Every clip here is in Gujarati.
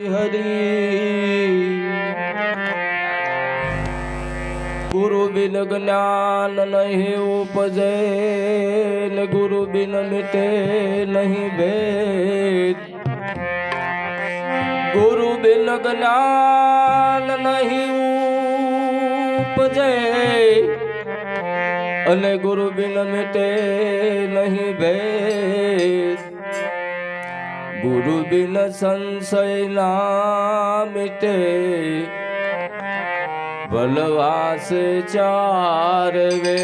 હરી ગુરુ બિન જ્ઞાન નહીં ઉપજે ગુરુ બિન મિટે નહીં ભેદ. ગુરુ બિન જ્ઞાન નહીં ઉપજે અને ગુરુ બિન મિટે નહીં ભેદ. ગુરુ બિન સંશય ના મિટે બલવાસ ચાર વે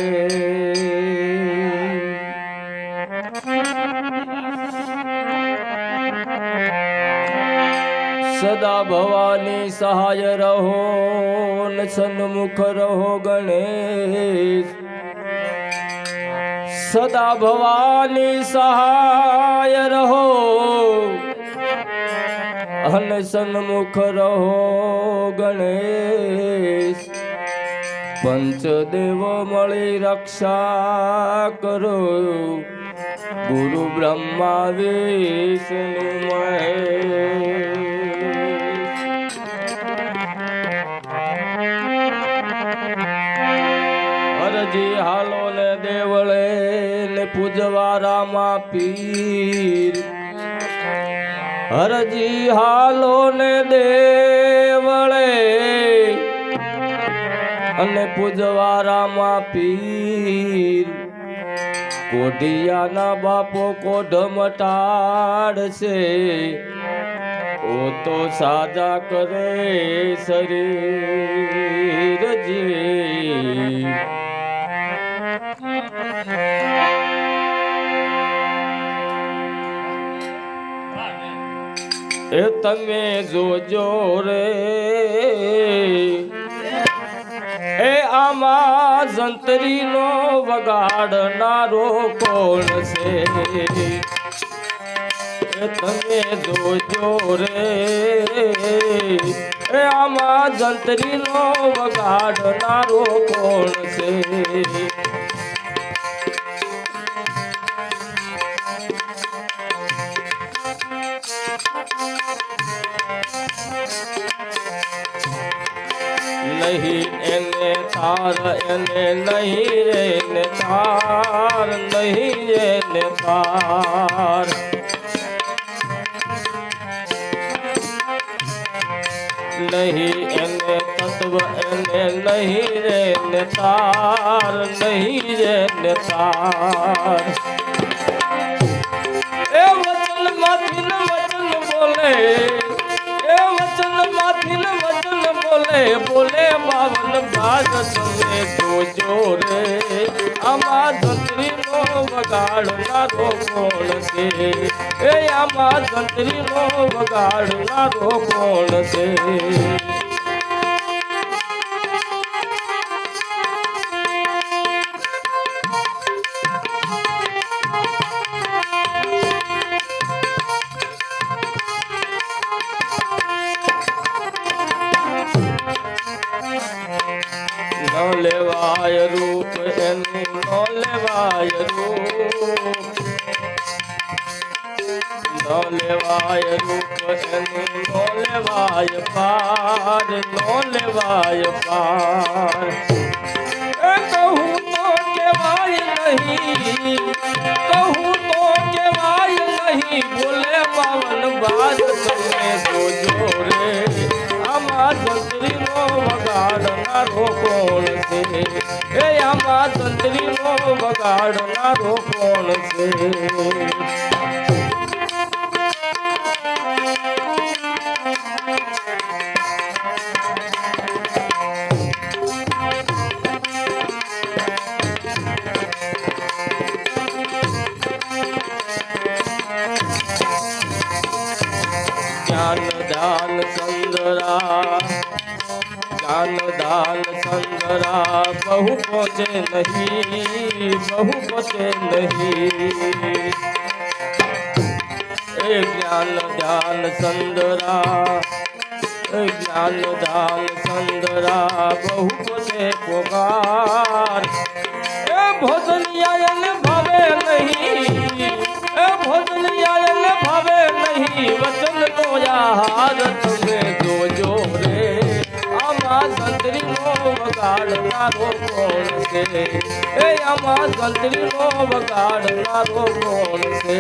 સદા ભવાની સહાય રહો સન્મુખ રહો ગણેશ. સદા ભવાની સહાય રહો અને સન્મુખ રહો ગણેશ પંચદેવ મળી રક્ષા કરો ગુરુ બ્રહ્મા વિષ્ણુ મહેશ હરજી હાલો ને દેવળે ને પૂજવા રામા પીર. હરજી હાલો ને દેવળે અને પૂજવા રામા પીર. કોઢિયાના બાપો કોઢ મટાડશે. ઓ તો સાજા કરે શરીર. એ તમે જોજો રે. એ આમાં જંતરીનો વગાડનારો કોણ છે? તમે જોજો રે. એ આમાં જંતરીનો વગાડનારો કોણ છે? તાર એને નહીં રે ને તાર નહીં એને તાર. નહીં એને તત્વ એને નહીં રે ને તાર, નહીં રે ને તાર. એ વચનમાંથી વચન બોલે, એ વચનમાંથી વચન બોલે બોલે બાવન ભાગ તમે જોજો રે. આમાં ધંતરી નો વગાડનારો કોણ છે? એ આમાં ધંતરી નો વગાડનારો કોણ છે? ન લેવાય રૂપ, એનું નો લેવાય રૂપ. નો લેવાય રૂપ, એનું નો લેવાય પાર, નો લેવાય પાર. કહું તો કેવાય નહીં, કહું તો કેવાય તમે જોજો રે. આમાં તંત્રીનો વગાડનારો કોણ છે? એ આમાં તંત્રીનો વગાડનારો કોણ છે? જ્ઞાન દાન સંદરા જ્ઞાન દાન સંદરા બહુ પહોંચે નહીં, બહુ પહોંચે નહીં. એ જ્ઞાન દાન સંદરા જ્ઞાન દાન સંદરા બહુ પહોંચે પોકાર. એ ભોજનિયા કોણ એ આમાં સંતરીનો વગાડનારો કોણ છે?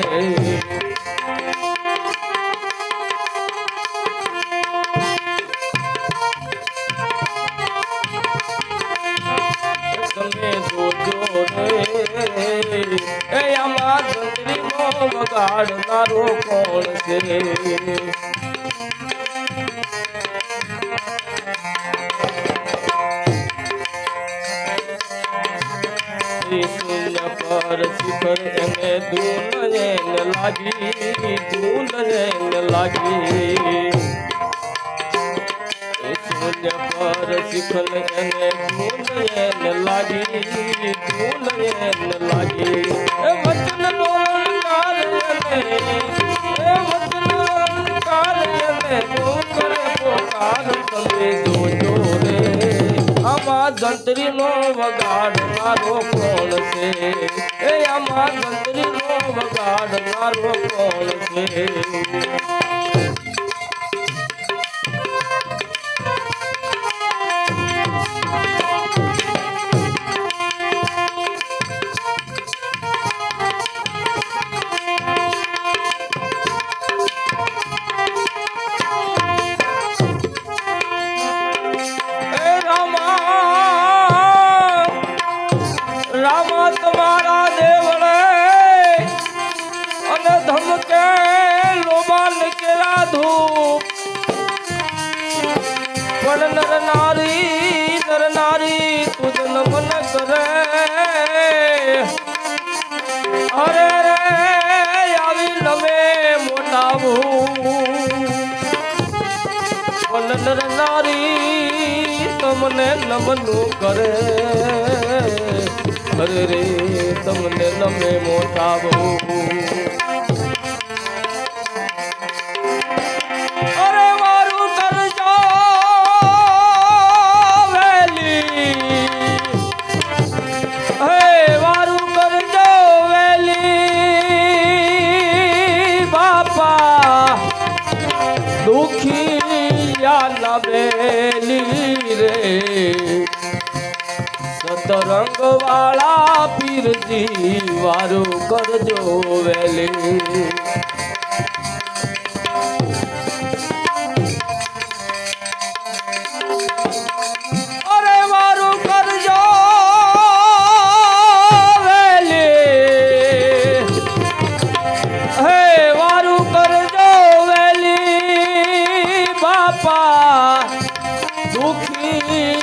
તમે જોજો રે એ આમાં સંતરીનો વગાડનારો કોણ પર શિખર એને ધૂન એને લાગી. ધૂન એને લાગી શૂન્ય પર શિખર એને ધૂન એને લાગી. ધૂન એને લાગી વચન બોલનાર એને એ વચન બોલનાર એને પોકરે પોકાર તમે રે આમાં જંત્રીનો વગાડનારો કોણ છે એ આમાં જંત્રીનો વગાડનારો કોણ છે નર નારી તમને નમનું કરે. અરે રે તમને નમે મોટા બહુ. સતરંગ વાળા પીરજી વારું કરજો વેલે.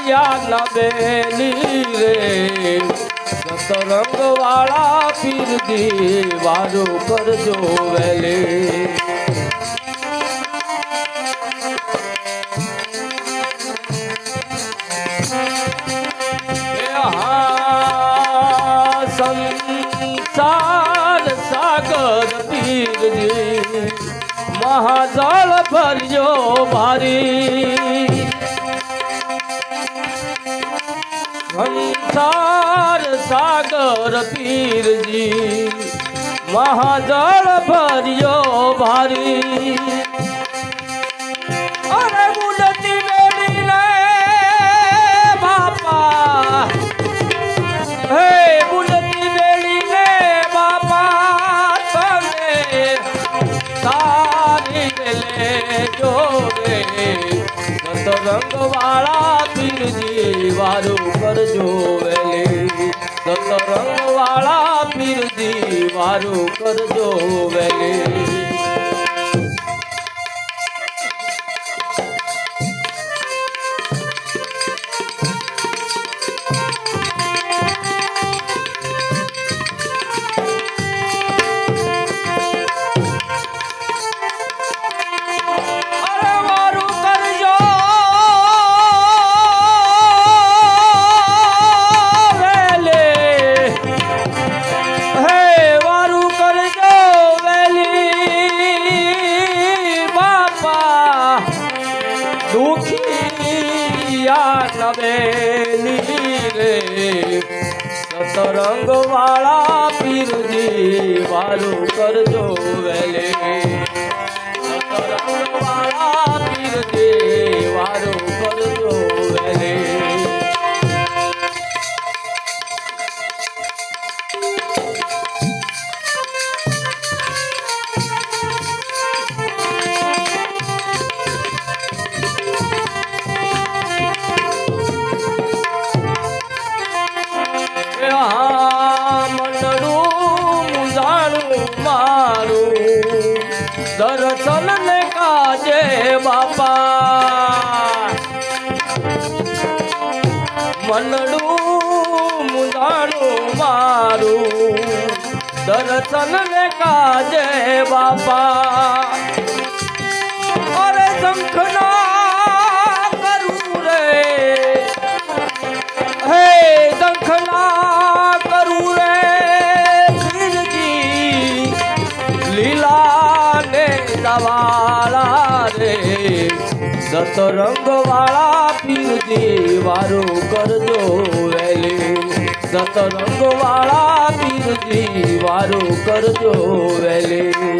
દુખિયા ના બેલી રે સતરંગ વાળા પીર વારું કરજો વેલે હા, સંસાર સાગર પીરજી મહાજળ ભર્યો ભારી સંસાર સાગર પીરજી મહાજળ ભર્યો ભારી. સતરંગ વાળા પીરજી વારું કરજો વેલે સતરંગ વાળા પીરજી વારું કરજો વેલે સતરંગ વાળા પીરજી વારું કરજો વેલે. રંગવાળા પીરજી વારું કરજો દર્શન ને કાજે બાપા મનડું મુંજાણું મારું દર્શન ને કાજે બાપા અરે શંખના સતરંગ વાળા પીરજી વારું કરજો વેલી સતરંગ વાળા પીરજી વારું કરજો વેલી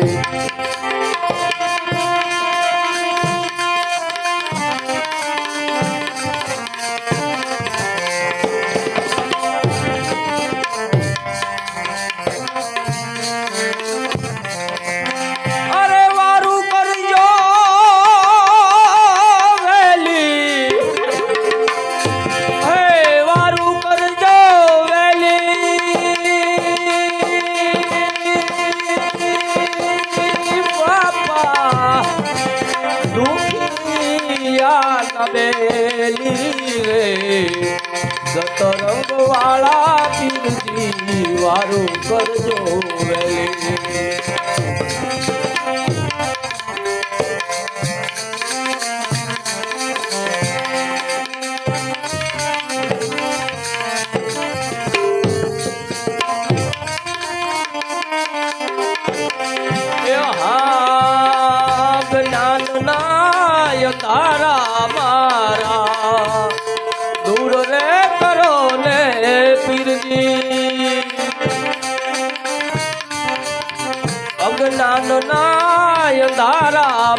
વારું કરજો વેલી તારા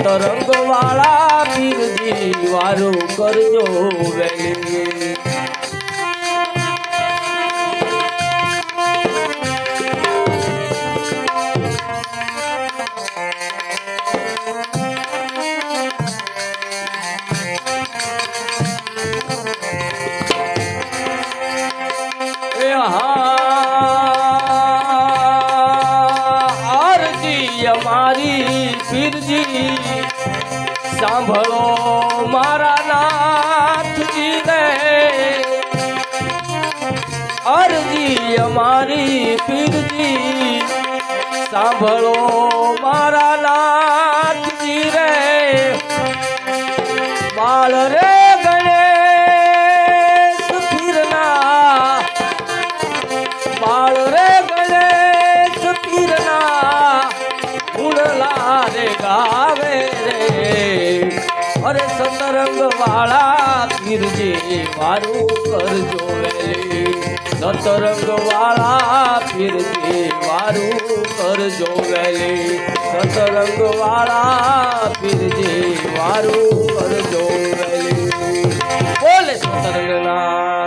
સતરંગ વાળા પીરજી વારું કરજો વેલી. સાંભળો મારા નાથજી રે અરજી અમારી પીરજી. સાંભળો મારા નાથજી રે બાળ રે રંગ વાળા પીરજી મારું કરજો વેલી સતરંગ વાળા પીરજી મારું કરજો વેલી સતરંગ વાળા પીરજી મારું કરજો વેલી બોલે સતરંગના